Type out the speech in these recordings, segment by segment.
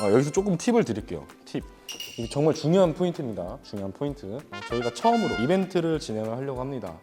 아, 여기서 조금 팁을 드릴게요. 팁. 이게 정말 중요한 포인트입니다. 중요한 포인트. 어, 저희가 처음으로 이벤트를 진행을 하려고 합니다.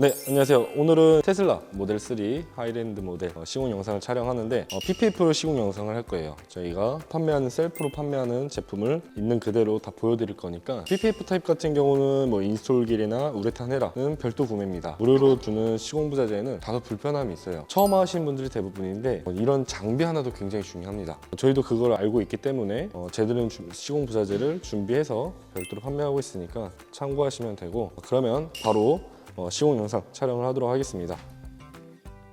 네, 안녕하세요. 오늘은 테슬라 모델 3 하이랜드 모델 어, 시공 영상을 촬영하는데 어, PPF로 시공 영상을 할 거예요. 저희가 판매하는 셀프로 판매하는 제품을 있는 그대로 다 보여드릴 거니까 PPF 타입 같은 경우는 뭐 인스톨길이나 우레탄 헤라는 별도 구매입니다. 무료로 주는 시공 부자재는 다소 불편함이 있어요. 처음 하시는 분들이 대부분인데 어, 이런 장비 하나도 굉장히 중요합니다. 저희도 그걸 알고 있기 때문에 어, 제대로 된 주- 시공 부자재를 준비해서 별도로 판매하고 있으니까 참고하시면 되고 그러면 바로 어, 시공 영상 촬영을 하도록 하겠습니다.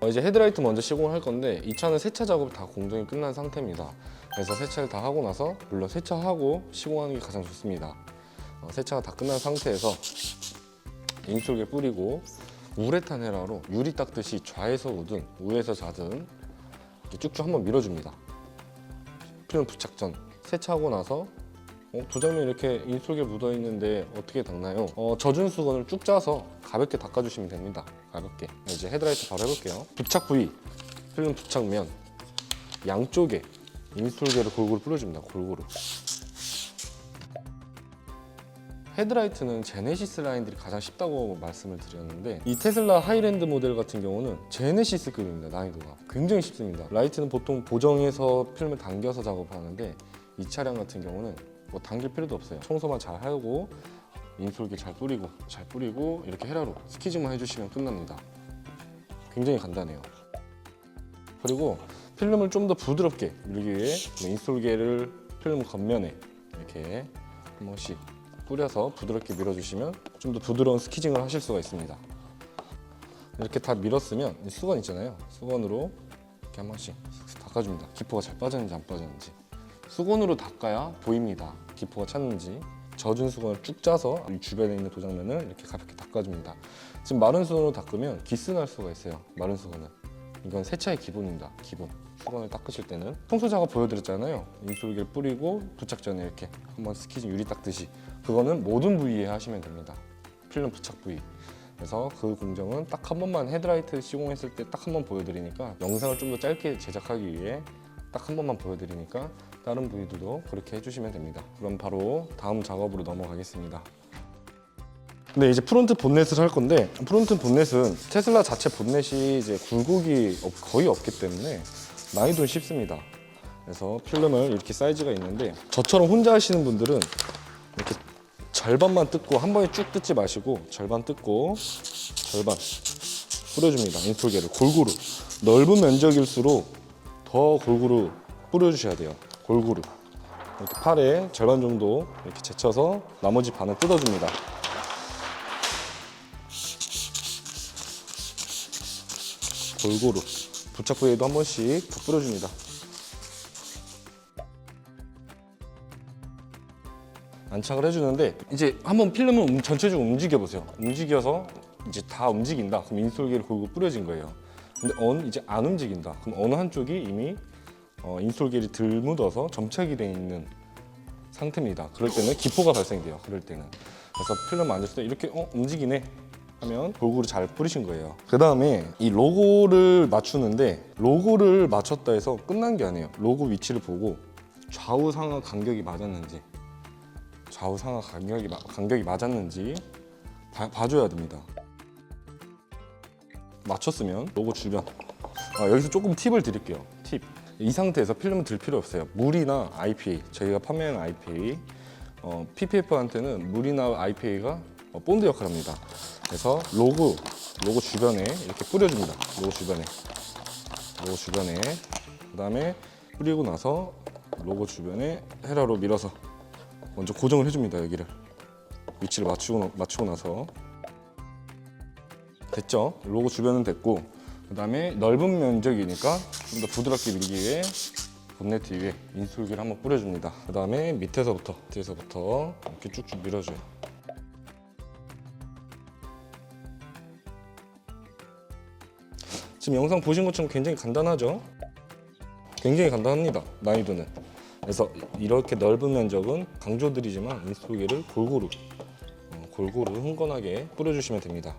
어, 이제 헤드라이트 먼저 시공을 할 건데 이 차는 세차 작업 다 공정이 끝난 상태입니다. 그래서 세차를 다 하고 나서 물론 세차하고 시공하는 게 가장 좋습니다. 어, 세차가 다 끝난 상태에서 인솔게 뿌리고 우레탄 헤라로 유리 닦듯이 좌에서 우든 우에서 이렇게 쭉쭉 한번 밀어줍니다. 필름 부착 전 세차하고 나서 어, 도장면 이렇게 인솔게 묻어 있는데 어떻게 닦나요? 어, 젖은 수건을 쭉 짜서 가볍게 닦아주시면 됩니다. 가볍게. 이제 헤드라이트 바로 해볼게요. 부착 부위, 필름 부착면 양쪽에 인솔게를 골고루 뿌려줍니다. 골고루. 헤드라이트는 제네시스 라인들이 가장 쉽다고 말씀을 드렸는데 이 테슬라 하이랜드 모델 같은 경우는 제네시스급입니다 난이도가 굉장히 쉽습니다 라이트는 보통 보정해서 필름을 당겨서 작업하는데 이 차량 같은 경우는 뭐 당길 필요도 없어요 청소만 잘 하고 인솔기 잘 뿌리고 잘 뿌리고 이렇게 헤라로 스키즈만 해주시면 끝납니다 굉장히 간단해요 그리고 필름을 좀 더 부드럽게 밀기 위해 뭐 인솔계를 필름 겉면에 이렇게 한 번씩 뿌려서 부드럽게 밀어주시면 좀 더 부드러운 스키징을 하실 수가 있습니다. 이렇게 다 밀었으면 이 수건 있잖아요. 수건으로 이렇게 한 번씩 닦아줍니다. 기포가 잘 빠졌는지 안 빠졌는지. 수건으로 닦아야 보입니다. 기포가 찼는지. 젖은 수건을 쭉 짜서 이 주변에 있는 도장면을 이렇게 가볍게 닦아줍니다. 지금 마른 수건으로 닦으면 기스 날 수가 있어요. 마른 수건은. 이건 세차의 기본입니다. 기본. 수건을 닦으실 때는 청소 작업 보여드렸잖아요. 인솔기를 뿌리고 부착 전에 이렇게 한번 스키징 유리 닦듯이 그거는 모든 부위에 하시면 됩니다. 필름 부착 부위. 그래서 그 공정은 딱 한 번만 헤드라이트 시공했을 때 딱 한 번 보여드리니까 영상을 좀 더 짧게 제작하기 위해 딱 한 번만 보여드리니까 다른 부위들도 그렇게 해주시면 됩니다. 그럼 바로 다음 작업으로 넘어가겠습니다. 네, 이제 프론트 본넷을 할 건데 프론트 본넷은 테슬라 자체 본넷이 이제 굴곡이 없- 거의 없기 때문에 난이도는 쉽습니다. 그래서 필름을 이렇게 사이즈가 있는데 저처럼 혼자 하시는 분들은 이렇게 절반만 뜯고 한 번에 쭉 뜯지 마시고 절반 뜯고 절반 뿌려줍니다. 인솔계를 골고루 넓은 면적일수록 더 골고루 뿌려주셔야 돼요. 골고루 이렇게 팔에 절반 정도 이렇게 제쳐서 나머지 반은 뜯어줍니다. 골고루 부착 부위에도 한 번씩 더 뿌려줍니다. 안착을 해주는데 이제 한번 필름을 움- 전체적으로 움직여 보세요. 움직여서 이제 다 움직인다. 그럼 인솔기를 골고 뿌려진 거예요. 근데 어느 이제 안 움직인다. 그럼 어느 한쪽이 이미 어, 인솔기를 들 묻어서 점착이 돼 있는 상태입니다. 그럴 때는 기포가 발생돼요. 그럴 때는 그래서 필름 만졌을 때 이렇게 어 움직이네 하면 골고루 잘 뿌리신 거예요. 그 다음에 이 로고를 맞추는데 로고를 맞췄다 해서 끝난 게 아니에요. 로고 위치를 보고 좌우 상하 간격이 맞았는지 좌우 상하 간격이, 마- 간격이 맞았는지 봐, 봐줘야 됩니다. 맞췄으면 로고 주변 아, 여기서 조금 팁을 드릴게요. 팁. 이 상태에서 필름을 들 필요 없어요. 물이나 IPA, 저희가 판매하는 IPA, 어, PPF한테는 물이나 IPA가 어, 본드 역할을 합니다. 그래서 로고, 로고 주변에 이렇게 뿌려줍니다. 로고 주변에. 로고 주변에. 그 다음에 뿌리고 나서 로고 주변에 헤라로 밀어서 먼저 고정을 해줍니다. 여기를. 위치를 맞추고, 맞추고 나서. 됐죠? 로고 주변은 됐고 그 다음에 넓은 면적이니까 좀 더 부드럽게 밀기 위해 본네트 위에 인솔기를 한번 뿌려줍니다. 그 다음에 밑에서부터 밑에서부터 이렇게 쭉쭉 밀어줘요. 지금 영상 보신 것처럼 굉장히 간단하죠? 굉장히 간단합니다. 난이도는. 그래서 이렇게 넓은 면적은 강조드리지만 인솔기를 골고루 어, 골고루 흥건하게 뿌려주시면 됩니다.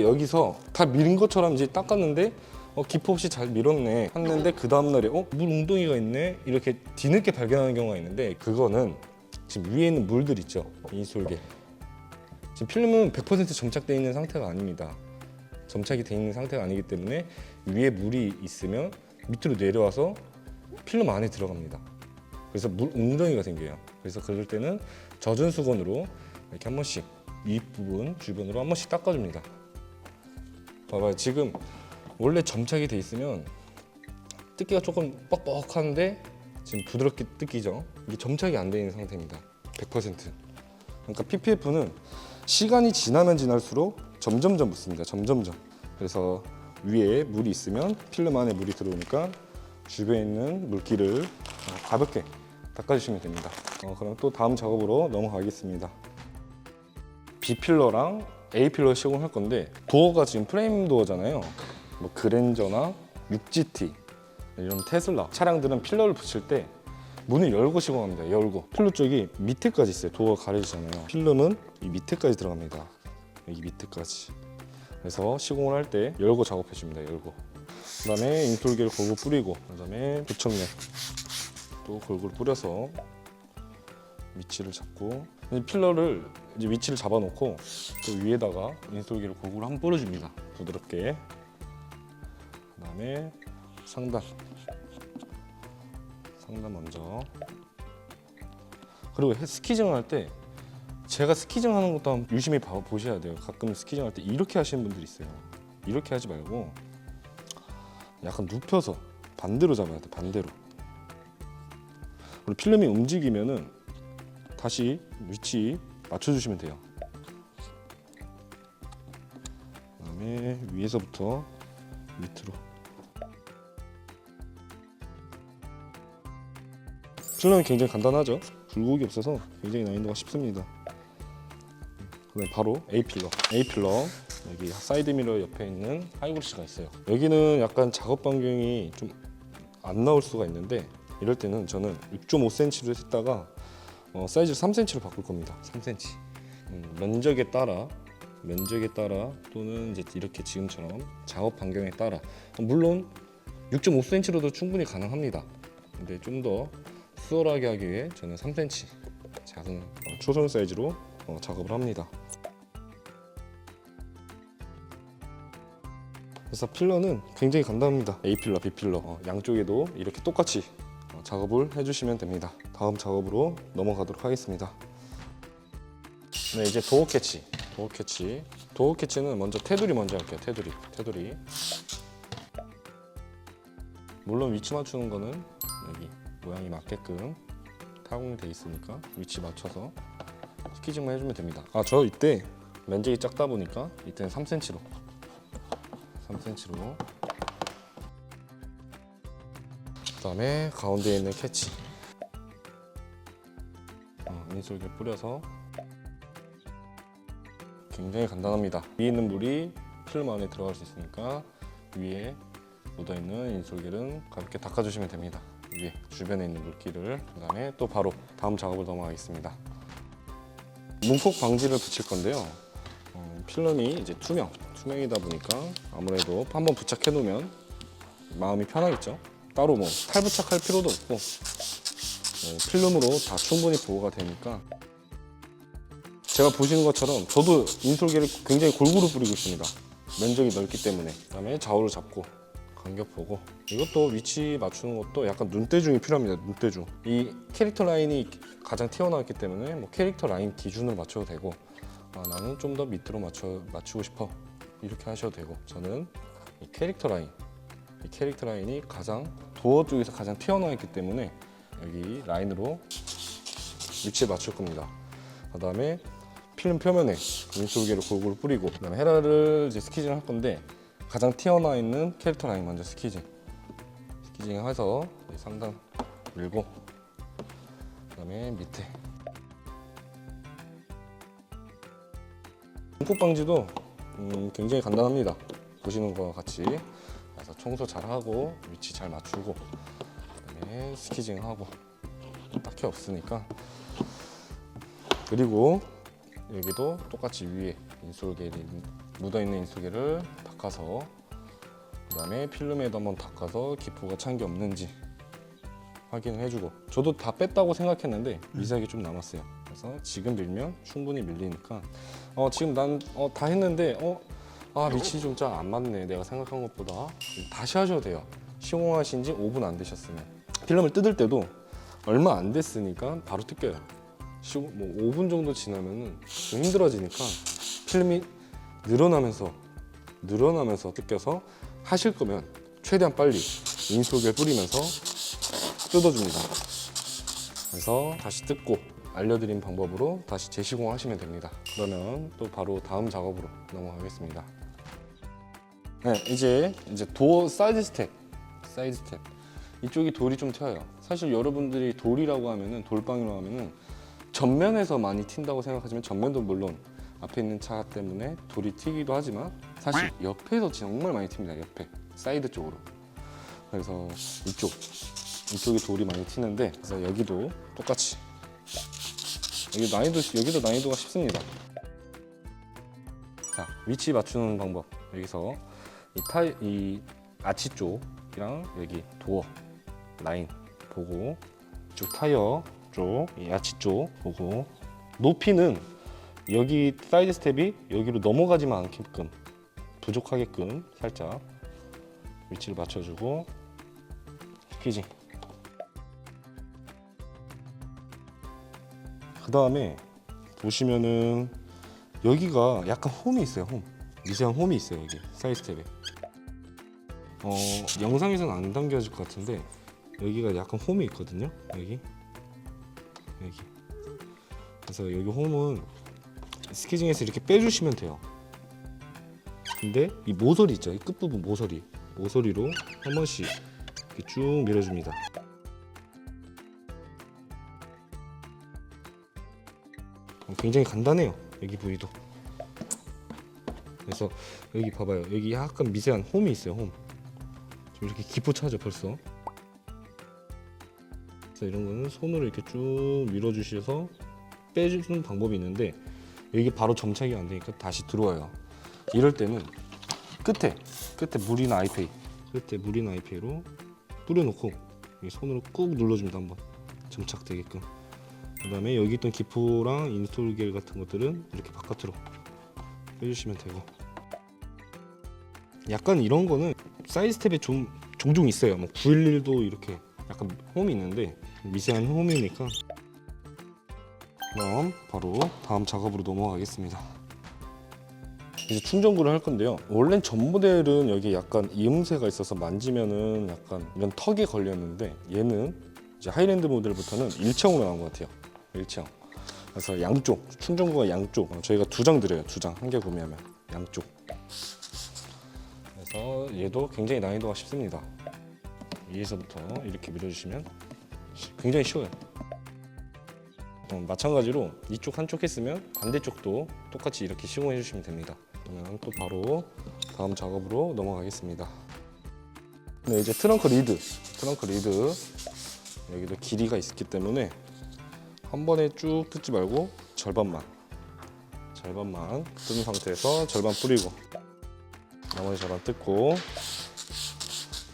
여기서 다 밀은 것처럼 이제 닦았는데 어, 기포 없이 잘 밀었네. 했는데 그 다음날에 어? 물 웅덩이가 있네? 이렇게 뒤늦게 발견하는 경우가 있는데 그거는 지금 위에 있는 물들 있죠? 인솔계 지금 필름은 100% 점착되어 있는 상태가 아닙니다. 점착이 되어 있는 상태가 아니기 때문에 위에 물이 있으면 밑으로 내려와서 필름 안에 들어갑니다. 그래서 물 웅덩이가 생겨요. 그래서 그럴 때는 젖은 수건으로 이렇게 한 번씩 이 부분 주변으로 한 번씩 닦아줍니다 봐봐요. 지금 원래 점착이 돼 있으면 뜯기가 조금 뻑뻑한데 지금 부드럽게 뜯기죠. 이게 점착이 안 돼 있는 상태입니다. 100% 그러니까 PPF는 시간이 지나면 지날수록 점점점 붙습니다. 점점점. 그래서 위에 물이 있으면 필름 안에 물이 들어오니까 주변에 있는 물기를 가볍게 닦아주시면 됩니다. 어, 그럼 또 다음 작업으로 넘어가겠습니다. B 필러랑 A 필러 시공할 건데 도어가 지금 프레임 도어잖아요. 뭐 그랜저나 6GT 이런 테슬라 차량들은 필러를 붙일 때 문을 열고 시공합니다. 열고 필러 쪽이 밑에까지 있어요. 도어가 가려지잖아요. 필름은 이 밑에까지 들어갑니다. 여기 밑에까지. 그래서 시공을 할 때 열고 작업해 줍니다. 열고. 그 다음에 인솔계를 골고루 뿌리고 그 다음에 부착면 또 골고루 뿌려서 위치를 잡고 이 필러를 이제 위치를 잡아놓고 또 위에다가 인솔기를 골고루 한번 뿌려줍니다. 부드럽게. 그다음에 상단. 상단 먼저. 그리고 해- 스키징 할때 제가 스키징 하는 것도 한번 유심히 봐, 보셔야 돼요. 가끔 스키징 할 때 이렇게 하시는 분들이 있어요. 이렇게 하지 말고 약간 눕혀서 반대로 잡아야 돼. 반대로. 그리고 필름이 움직이면은 다시 위치 맞춰주시면 돼요. 그다음에 위에서부터 밑으로. 필름은 굉장히 간단하죠. 굴곡이 없어서 굉장히 난이도가 쉽습니다. 그다음 바로 A 필러. A 필러 여기 사이드 미러 옆에 있는 하이그로시가 있어요. 여기는 약간 작업 반경이 좀 안 나올 수가 있는데 이럴 때는 저는 6.5cm로 했다가 어, 사이즈 3cm로 바꿀 겁니다. 3cm. 음, 면적에 따라 면적에 따라 또는 이제 이렇게 지금처럼 작업 반경에 따라 물론 6.5cm로도 충분히 가능합니다. 근데 좀 더 수월하게 하기 위해 저는 3cm 작은 어, 초선 사이즈로 어, 작업을 합니다. 그래서 필러는 굉장히 간단합니다. A 필러, B 필러 어, 양쪽에도 이렇게 똑같이 어, 작업을 해주시면 됩니다. 다음 작업으로 넘어가도록 하겠습니다. 네, 이제 도어 캐치. 도어 캐치. 도어 캐치는 먼저 테두리 먼저 할게요. 테두리. 테두리. 물론 위치 맞추는 거는 여기 모양이 맞게끔 타공이 돼 있으니까 위치 맞춰서 스키징만 해주면 됩니다. 아, 저 이때 면적이 작다 보니까 이때는 3cm로 3cm로 그다음에 가운데에 있는 캐치. 어, 인솔기를 뿌려서 굉장히 간단합니다. 위에 있는 물이 필름 안에 들어갈 수 있으니까 위에 묻어있는 인솔기를 가볍게 닦아주시면 됩니다. 위에 주변에 있는 물기를. 그 다음에 또 바로 다음 작업을 넘어가겠습니다. 문폭 방지를 붙일 건데요. 어, 필름이 이제 투명 투명이다 보니까 아무래도 한번 부착해 놓으면 마음이 편하겠죠 따로 뭐 탈부착할 필요도 없고 어, 필름으로 다 충분히 보호가 되니까. 제가 보시는 것처럼 저도 인솔계를 굉장히 골고루 뿌리고 있습니다. 면적이 넓기 때문에. 그다음에 좌우를 잡고 간격 보고. 이것도 위치 맞추는 것도 약간 눈대중이 필요합니다 눈대중. 이 캐릭터 라인이 가장 튀어나왔기 때문에 뭐 캐릭터 라인 기준으로 맞춰도 되고 아, 나는 좀 더 밑으로 맞춰 맞추고 싶어. 이렇게 하셔도 되고. 저는 이 캐릭터 라인 이 캐릭터 라인이 가장 도어 쪽에서 가장 튀어나와 있기 때문에 여기 라인으로 위치에 맞출 겁니다. 그 다음에 필름 표면에 인솔계를 골고루 뿌리고 그 다음에 헤라를 이제 스키징 할 건데 가장 튀어나와 있는 캐릭터 라인 먼저 스키징 스키징 해서 상단 밀고 그 다음에 밑에 문폭 방지도 음, 굉장히 간단합니다. 보시는 거와 같이 그래서 청소 잘 하고 위치 잘 맞추고 그다음에 스키징 하고 딱히 없으니까. 그리고 여기도 똑같이 위에 인솔계 묻어 있는 인솔계를 닦아서 그 다음에 필름에도 한번 닦아서 기포가 찬 게 없는지 확인을 해주고. 저도 다 뺐다고 생각했는데 미세하게 좀 남았어요. 그래서 지금 밀면 충분히 밀리니까. 어 지금 난 어 다 했는데 어 아 위치 좀 잘 안 맞네 내가 생각한 것보다 다시 하셔도 돼요. 시공하신 지 5분 안 되셨으면 필름을 뜯을 때도 얼마 안 됐으니까 바로 뜯겨요. 시공 뭐 5분 정도 지나면은 좀 힘들어지니까 필름이 늘어나면서 늘어나면서 뜯겨서 하실 거면 최대한 빨리 인솔을 뿌리면서 뜯어줍니다. 그래서 다시 뜯고 알려드린 방법으로 다시 재시공하시면 됩니다. 그러면 또 바로 다음 작업으로 넘어가겠습니다. 네, 이제 이제 도어 사이드 스텝, 사이드 스텝 이쪽이 돌이 좀 튀어요. 사실 여러분들이 돌이라고 하면은 돌방이라고 하면은 전면에서 많이 튄다고 생각하지만 전면도 물론 앞에 있는 차 때문에 돌이 튀기도 하지만 사실 옆에서 정말 많이 튑니다. 옆에 사이드 쪽으로. 그래서 이쪽 이쪽이 돌이 많이 튀는데 그래서 여기도 똑같이 여기 난이도 여기도 난이도가 쉽습니다. 자 위치 맞추는 방법 여기서 이 타이 이 아치 쪽이랑 여기 도어 라인 보고 이쪽 타이어 쪽 이 아치 쪽 보고 높이는 여기 사이드 스텝이 여기로 넘어가지만 않게끔 부족하게끔 살짝 위치를 맞춰주고 스퀴징. 그 다음에 보시면은 여기가 약간 홈이 있어요 홈. 미세한 홈이 있어요 여기 사이드 스텝에 어 영상에서는 안 담겨질 것 같은데 여기가 약간 홈이 있거든요 여기. 여기. 그래서 여기 홈은 스키징에서 이렇게 빼주시면 돼요. 근데 이 모서리 있죠? 이 끝부분 모서리. 모서리로 한 번씩 이렇게 쭉 밀어줍니다. 어, 굉장히 간단해요 여기 부위도. 그래서 여기 봐봐요. 여기 약간 미세한 홈이 있어요 홈 지금 이렇게 기포 차죠 벌써. 그래서 이런 거는 손으로 이렇게 쭉 밀어주셔서 빼주는 방법이 있는데 여기 바로 점착이 안 되니까 다시 들어와요. 이럴 때는 끝에 끝에 물이나 아이페이 끝에 물이나 아이페이로 뿌려놓고 손으로 꾹 눌러줍니다 한번. 점착되게끔. 그 다음에 여기 있던 기포랑 인솔 겔 같은 것들은 이렇게 바깥으로 빼주시면 되고. 약간 이런 거는 사이드 스텝에 좀 종종 있어요. 뭐 911도 이렇게 약간 홈이 있는데 미세한 홈이니까. 그럼 바로 다음 작업으로 넘어가겠습니다. 이제 충전구를 할 건데요. 원래 전 모델은 여기 약간 이음새가 있어서 만지면은 약간 이런 턱에 걸렸는데 얘는 이제 하이랜드 모델부터는 일체형으로 나온 것 같아요. 일체형. 그래서 양쪽 충전구가 양쪽. 어, 저희가 두 장 드려요. 두 장. 한 개 구매하면. 양쪽 그래서 얘도 굉장히 난이도가 쉽습니다. 위에서부터 이렇게 밀어주시면 굉장히 쉬워요. 어, 마찬가지로 이쪽 한쪽 했으면 반대쪽도 똑같이 이렇게 시공해 주시면 됩니다. 그러면 또 바로 다음 작업으로 넘어가겠습니다. 네 이제 트렁크 리드. 트렁크 리드. 여기도 길이가 있기 때문에 한 번에 쭉 뜯지 말고 절반만 절반만 뜯은 상태에서 절반 뿌리고 나머지 절반 뜯고.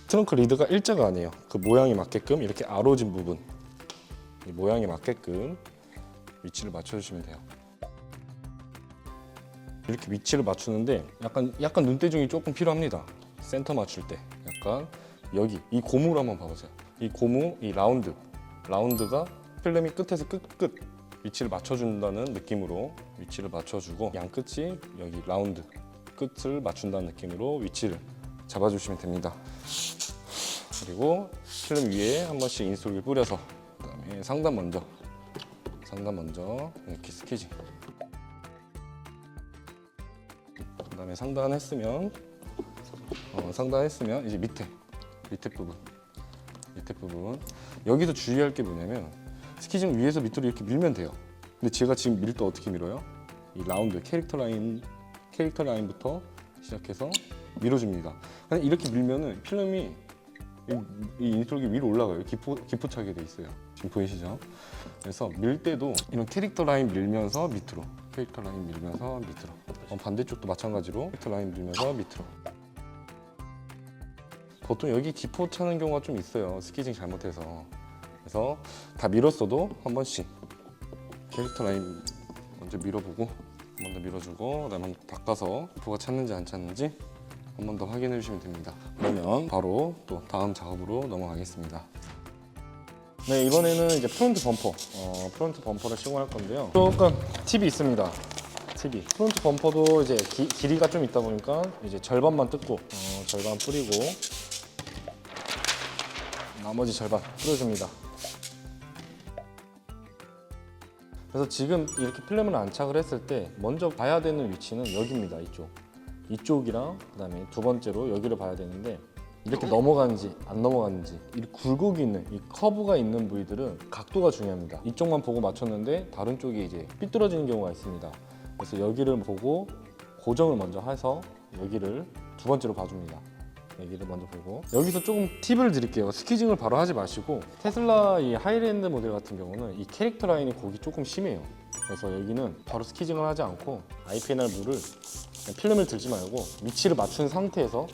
트렁크 리드가 일자가 아니에요. 그 모양에 맞게끔 이렇게 아로진 부분 이 모양에 맞게끔 위치를 맞춰주시면 돼요. 이렇게 위치를 맞추는데 약간 약간 눈대중이 조금 필요합니다. 센터 맞출 때. 약간 여기 이 고무를 한번 봐보세요. 이 고무 이 라운드. 라운드가 필름이 끝에서 끝끝. 위치를 맞춰준다는 느낌으로 위치를 맞춰주고 양 끝이 여기 라운드 끝을 맞춘다는 느낌으로 위치를 잡아주시면 됩니다. 그리고 필름 위에 한 번씩 인솔을 뿌려서 그다음에 상단 먼저 상단 먼저 이렇게 스키징 그다음에 상단 했으면 어, 상단 했으면 이제 밑에 밑에 부분 밑에 부분. 여기서 주의할 게 뭐냐면 스키징 위에서 밑으로 이렇게 밀면 돼요. 근데 제가 지금 밀 때 어떻게 밀어요? 이 라운드 캐릭터 라인 캐릭터 라인부터 시작해서 밀어줍니다 이렇게 밀면은 필름이 이, 이 인솔기 위로 올라가요 기포, 기포 차게 돼 있어요 지금 보이시죠? 그래서 밀 때도 이런 캐릭터 라인 밀면서 밑으로 캐릭터 라인 밀면서 밑으로 어, 반대쪽도 마찬가지로 캐릭터 라인 밀면서 밑으로 보통 여기 기포 차는 경우가 좀 있어요. 스키징 잘못해서. 그래서 다 밀었어도 한 번씩 캐릭터 라인 먼저 밀어보고 한 번 더 밀어주고 그다음에 한번 닦아서 기포가 찼는지 안 찼는지 한 번 더 확인해 주시면 됩니다. 그러면 바로 또 다음 작업으로 넘어가겠습니다. 네 이번에는 이제 프론트 범퍼 어, 프론트 범퍼를 시공할 건데요 조금 팁이 있습니다 팁이 프론트 범퍼도 이제 기, 길이가 좀 있다 보니까 이제 절반만 뜯고 어, 절반 뿌리고 나머지 절반 뿌려줍니다 그래서 지금 이렇게 필름을 안착을 했을 때 먼저 봐야 되는 위치는 여기입니다 이쪽 이쪽이랑 그다음에 두 번째로 여기를 봐야 되는데 이렇게 넘어가는지 안 넘어가는지 이 굴곡이 있는 이 커브가 있는 부위들은 각도가 중요합니다. 이쪽만 보고 맞췄는데 다른 쪽이 이제 삐뚤어지는 경우가 있습니다. 그래서 여기를 보고 고정을 먼저 해서 여기를 두 번째로 봐줍니다. 여기를 먼저 보고 여기서 조금 팁을 드릴게요. 스키징을 바로 하지 마시고 테슬라 이 하이랜드 모델 같은 경우는 이 캐릭터 라인이 곡이 조금 심해요. 그래서 여기는 바로 스키징을 하지 않고 IPNR 물을 필름을 들지 말고 위치를 맞춘 상태에서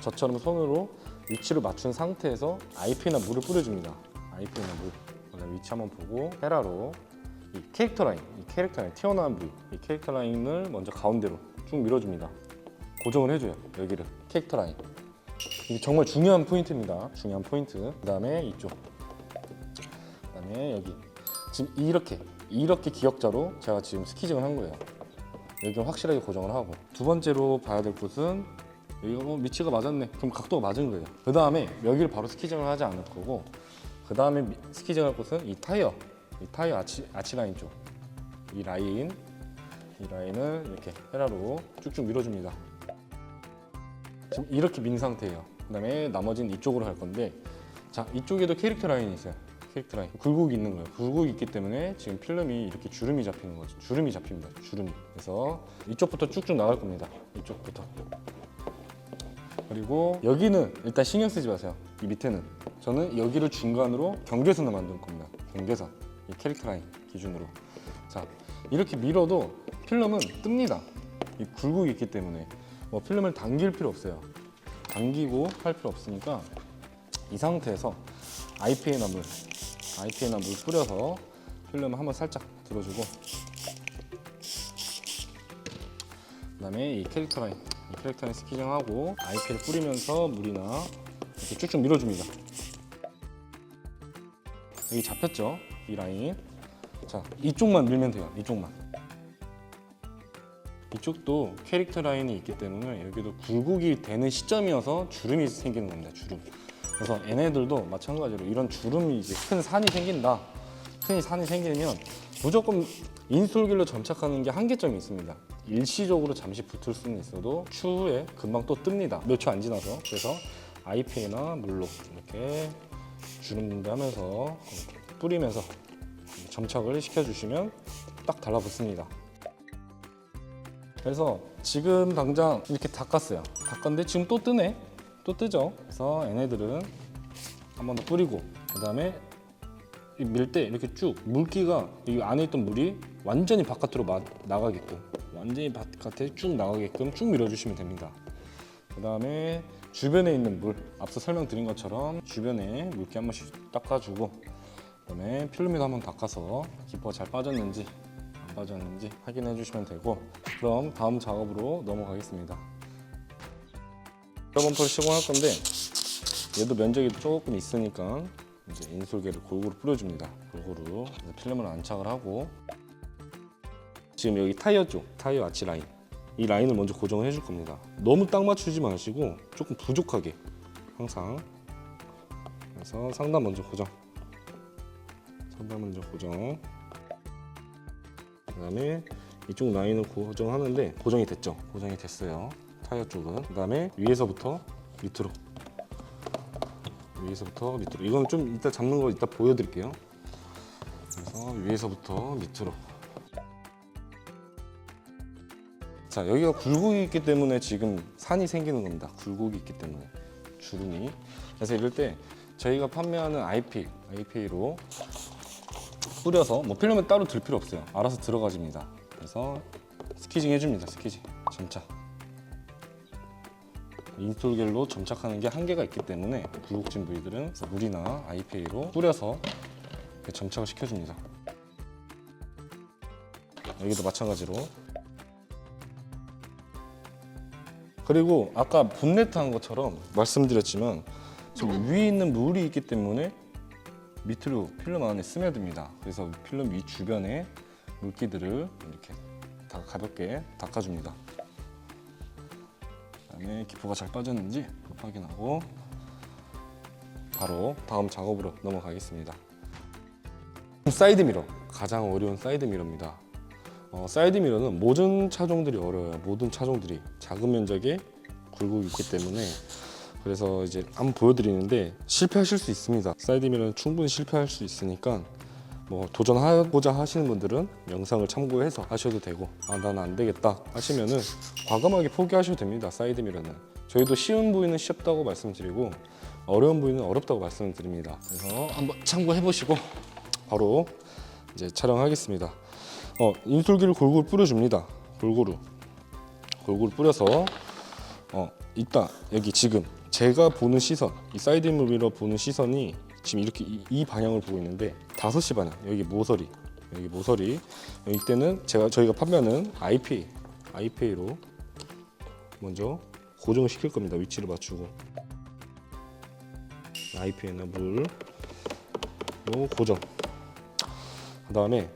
저처럼 손으로 위치를 맞춘 상태에서 IP나 물을 뿌려줍니다. IP나 물. 위치 한번 보고 헤라로 이 캐릭터 라인, 이 캐릭터 라인 튀어나온 부위, 이 캐릭터 라인을 먼저 가운데로 쭉 밀어줍니다. 고정을 해줘요. 여기를 캐릭터 라인. 이게 정말 중요한 포인트입니다. 중요한 포인트. 그 다음에 이쪽. 그 다음에 여기. 지금 이렇게 이렇게 기역자로 제가 지금 스키징을 한 거예요. 여기 확실하게 고정을 하고 두 번째로 봐야 될 곳은 여기가 뭐 위치가 맞았네. 그럼 각도가 맞은 거예요. 그 다음에 여기를 바로 스키징을 하지 않을 거고 그 다음에 스키징 할 곳은 이 타이어, 이 타이어 아치, 아치 라인 쪽, 이 라인, 이 라인을 이렇게 헤라로 쭉쭉 밀어줍니다. 지금 이렇게 민 상태예요. 그 다음에 나머지는 이쪽으로 할 건데 자 이쪽에도 캐릭터 라인이 있어요. 캐릭터 라인 굴곡이 있는 거예요. 굴곡이 있기 때문에 지금 필름이 이렇게 주름이 잡히는 거죠. 주름이 잡힙니다. 주름이. 그래서 이쪽부터 쭉쭉 나갈 겁니다. 이쪽부터. 그리고 여기는 일단 신경 쓰지 마세요. 이 밑에는 저는 여기를 중간으로 경계선을 만들 겁니다. 경계선 이 캐릭터 라인 기준으로 자 이렇게 밀어도 필름은 뜹니다. 이 굴곡이 있기 때문에 뭐 필름을 당길 필요 없어요. 당기고 할 필요 없으니까 이 상태에서 IPA나 물, IPA나 물 뿌려서 필름 한번 살짝 들어주고 그다음에 이 캐릭터 라인, 이 캐릭터 라인 스키징하고 IP를 뿌리면서 물이나 이렇게 쭉쭉 밀어줍니다. 여기 잡혔죠? 이 라인. 자, 이쪽만 밀면 돼요. 이쪽만. 이쪽도 캐릭터 라인이 있기 때문에 여기도 굴곡이 되는 시점이어서 주름이 생기는 겁니다. 주름. 그래서 얘네들도 마찬가지로 이런 주름이 이제 큰 산이 생긴다. 큰 산이 생기면 무조건 인솔길로 점착하는 게 한계점이 있습니다. 일시적으로 잠시 붙을 수는 있어도 추후에 금방 또 뜹니다. 몇 초 안 지나서. 그래서 IPA나 물로 이렇게 주름 분배하면서 뿌리면서 점착을 시켜주시면 딱 달라붙습니다. 그래서 지금 당장 이렇게 닦았어요. 닦았는데 지금 또 뜨네. 또 뜨죠. 그래서 얘네들은 한 번 더 뿌리고 그 다음에 밀 때 이렇게 쭉 물기가 이 안에 있던 물이 완전히 바깥으로 마- 나가게끔 완전히 바깥에 쭉 나가게끔 쭉 밀어주시면 됩니다. 그 다음에 주변에 있는 물 앞서 설명드린 것처럼 주변에 물기 한 번씩 닦아주고 그다음에 필름에도 한번 닦아서 기포가 잘 빠졌는지 안 빠졌는지 확인해 주시면 되고 그럼 다음 작업으로 넘어가겠습니다. 범퍼를 시공할 건데 얘도 면적이 조금 있으니까 이제 인솔계를 골고루 뿌려줍니다. 골고루 필름을 안착을 하고 지금 여기 타이어 쪽 타이어 아치 라인 이 라인을 먼저 고정을 해줄 겁니다. 너무 딱 맞추지 마시고 조금 부족하게 항상 그래서 상단 먼저 고정 상단 먼저 고정 그 다음에 이쪽 라인을 고정하는데 고정이 됐죠? 고정이 됐어요. 타이어 쪽은. 그 다음에 위에서부터 밑으로. 위에서부터 밑으로. 이거는 좀 이따 잡는 거 이따 보여드릴게요. 그래서 위에서부터 밑으로. 자 여기가 굴곡이 있기 때문에 지금 산이 생기는 겁니다. 굴곡이 있기 때문에. 주름이. 그래서 이럴 때 저희가 판매하는 IP, IPA로 뿌려서 뭐 필름은 따로 들 필요 없어요. 알아서 들어가집니다. 그래서 스키징 해줍니다 스키징. 점차. 인솔겔로 점착하는 게 한계가 있기 때문에 굴곡진 부위들은 물이나 IPA로 뿌려서 점착을 시켜줍니다. 여기도 마찬가지로. 그리고 아까 분네트 한 것처럼 말씀드렸지만 지금 위에 있는 물이 있기 때문에 밑으로 필름 안에 스며듭니다. 그래서 필름 위 주변에 물기들을 이렇게 다 가볍게 닦아줍니다. 그다음에 기포가 잘 빠졌는지 확인하고 바로 다음 작업으로 넘어가겠습니다. 사이드 미러 가장 어려운 사이드 미러입니다. 어, 사이드 미러는 모든 차종들이 어려워요. 모든 차종들이 작은 면적에 굴곡이 있기 때문에 그래서 이제 한번 보여드리는데 실패하실 수 있습니다. 사이드 미러는 충분히 실패할 수 있으니까 뭐 도전하고자 하시는 분들은 영상을 참고해서 하셔도 되고 아 난 안 되겠다 하시면은 과감하게 포기하셔도 됩니다. 사이드 미러는 저희도 쉬운 부위는 쉽다고 말씀드리고 어려운 부위는 어렵다고 말씀드립니다. 그래서 한번 참고해 보시고 바로 이제 촬영하겠습니다. 어, 인솔기를 골고루 뿌려줍니다. 골고루 골고루 뿌려서 어, 이따 여기 지금 제가 보는 시선, 이 사이드 미러 보는 시선이 지금 이렇게 이, 이 방향을 보고 있는데 5시 방향 여기 모서리 여기 모서리 여기 때는 제가 저희가 판매하는 IPA IPA로 먼저 고정을 시킬 겁니다. 위치를 맞추고 IPA나 물로 고정. 그 다음에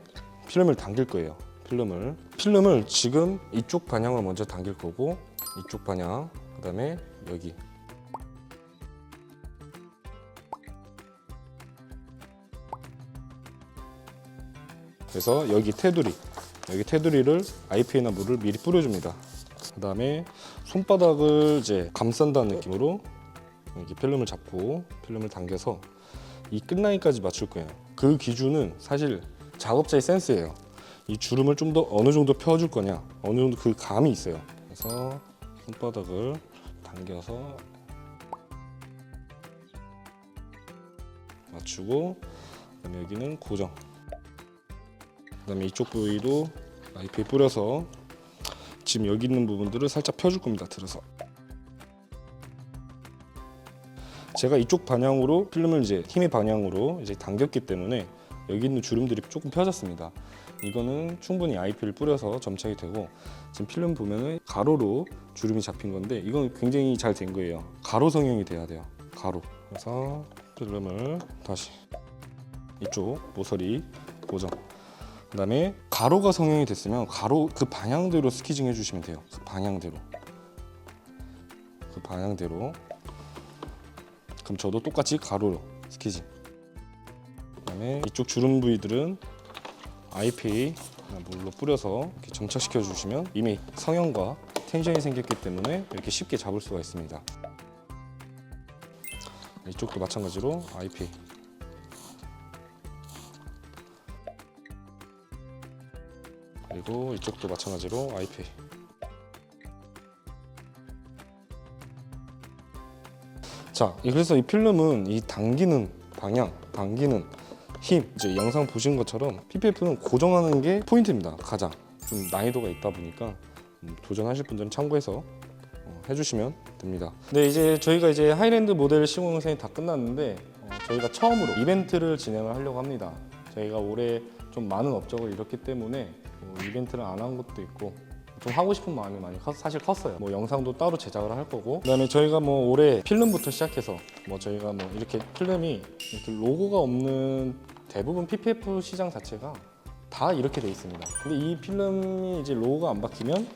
필름을 당길 거예요. 필름을 필름을 지금 이쪽 방향을 먼저 당길 거고 이쪽 방향 그 다음에 여기 그래서 여기 테두리 여기 테두리를 IPA나 물을 미리 뿌려줍니다. 그 다음에 손바닥을 이제 감싼다는 느낌으로 이렇게 필름을 잡고 필름을 당겨서 이 끝라인까지 맞출 거예요. 그 기준은 사실 작업자의 센스예요. 이 주름을 좀 더 어느 정도 펴줄 거냐, 어느 정도 그 감이 있어요. 그래서 손바닥을 당겨서 맞추고 여기는 고정. 그다음에 이쪽 부위도 IPA 뿌려서 지금 여기 있는 부분들을 살짝 펴줄 겁니다. 들어서. 제가 이쪽 방향으로 필름을 이제 힘의 방향으로 이제 당겼기 때문에 여기 있는 주름들이 조금 펴졌습니다. 이거는 충분히 IP를 뿌려서 점착이 되고 지금 필름 보면은 가로로 주름이 잡힌 건데 이건 굉장히 잘 된 거예요. 가로 성형이 돼야 돼요. 가로. 그래서 필름을 다시 이쪽 모서리 고정. 그다음에 가로가 성형이 됐으면 가로 그 방향대로 스키징 해주시면 돼요. 그 방향대로. 그 방향대로. 그럼 저도 똑같이 가로로 스키징. 그다음에 이쪽 주름 부위들은 IPA 물로 뿌려서 이렇게 점착시켜 주시면 이미 성형과 텐션이 생겼기 때문에 이렇게 쉽게 잡을 수가 있습니다. 이쪽도 마찬가지로 IPA. 그리고 이쪽도 마찬가지로 IPA. 자, 이- 그래서 이 필름은 이 당기는 방향, 당기는 힘, 이제 영상 보신 것처럼 PPF는 고정하는 게 포인트입니다. 가장 좀 난이도가 있다 보니까 음, 도전하실 분들은 참고해서 어, 해주시면 됩니다. 네, 이제 저희가 이제 하이랜드 모델 시공 영상이 다 끝났는데 어, 저희가 처음으로 이벤트를 진행을 하려고 합니다. 저희가 올해 좀 많은 업적을 이뤘기 때문에 뭐 이벤트를 안 한 것도 있고 좀 하고 싶은 마음이 많이 컸, 사실 컸어요. 뭐 영상도 따로 제작을 할 거고. 그다음에 저희가 뭐 올해 필름부터 시작해서 뭐 저희가 뭐 이렇게 필름이 이렇게 로고가 없는 대부분 PPF 시장 자체가 다 이렇게 돼 있습니다. 근데 이 필름이 이제 로고가 안 박히면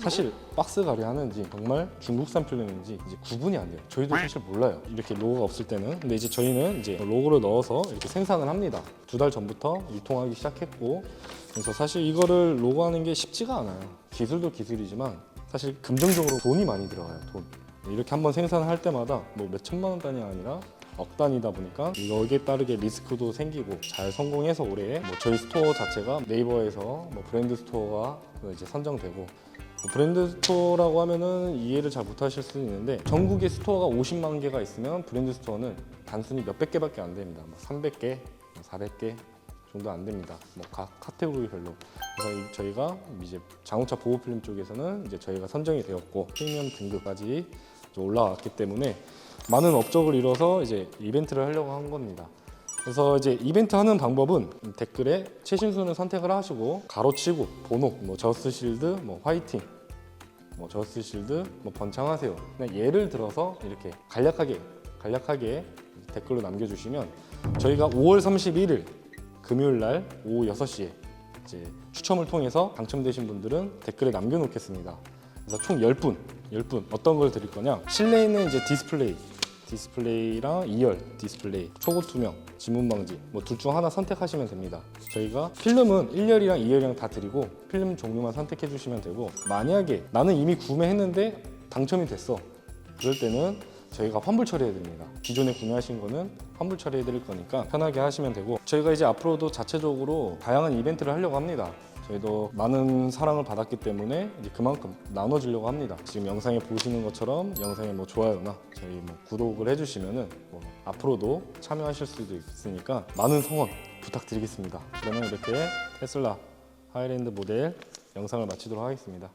사실 박스 가리 하는지 정말 중국산 필름인지 이제 구분이 안 돼요. 저희도 사실 몰라요. 이렇게 로고가 없을 때는. 근데 이제 저희는 이제 로고를 넣어서 이렇게 생산을 합니다. 두 달 전부터 유통하기 시작했고 그래서 사실 이거를 로고하는 게 쉽지가 않아요. 기술도 기술이지만 사실 금전적으로 돈이 많이 들어가요. 돈. 이렇게 한번 생산할 때마다 뭐 몇 천만 원 단위가 아니라 억 단위다 보니까 여기에 따르게 리스크도 생기고 잘 성공해서 올해 뭐 저희 스토어 자체가 네이버에서 뭐 브랜드 스토어가 이제 선정되고 뭐 브랜드 스토어라고 하면은 이해를 잘 못하실 수는 있는데 전국에 스토어가 50만 개가 있으면 브랜드 스토어는 단순히 몇백 개밖에 안 됩니다. 뭐 300개, 400개 정도 안 됩니다. 뭐 각 카테고리별로. 그래서 이- 저희가 이제 자동차 보호 필름 쪽에서는 이제 저희가 선정이 되었고 프리미엄 등급까지 올라왔기 때문에 많은 업적을 이뤄서 이제 이벤트를 하려고 한 겁니다. 그래서 이제 이벤트 하는 방법은 댓글에 최신순을 선택을 하시고 가로치고 번호, 뭐 저스트 실드, 뭐 화이팅, 뭐 저스트 실드, 뭐 번창하세요. 그냥 예를 들어서 이렇게 간략하게 간략하게 댓글로 남겨주시면 저희가 5월 31일 금요일 날 오후 6시에 이제 추첨을 통해서 당첨되신 분들은 댓글에 남겨놓겠습니다. 그래서 총 10분, 10분 어떤 걸 드릴 거냐? 실내에 있는 이제 디스플레이, 디스플레이랑 2열 디스플레이, 초고 투명, 지문 방지 뭐 둘 중 하나 선택하시면 됩니다. 저희가 필름은 1열이랑 2열이랑 다 드리고 필름 종류만 선택해 주시면 되고 만약에 나는 이미 구매했는데 당첨이 됐어. 그럴 때는 저희가 환불 처리해 드립니다. 기존에 구매하신 거는 환불 처리해 드릴 거니까 편하게 하시면 되고 저희가 이제 앞으로도 자체적으로 다양한 이벤트를 하려고 합니다. 저희도 많은 사랑을 받았기 때문에 이제 그만큼 나눠주려고 합니다. 지금 영상에 보시는 것처럼 영상에 뭐 좋아요나 저희 뭐 구독을 해주시면은 뭐 앞으로도 참여하실 수도 있으니까 많은 성원 부탁드리겠습니다. 그러면 이렇게 테슬라 하이랜드 모델 영상을 마치도록 하겠습니다.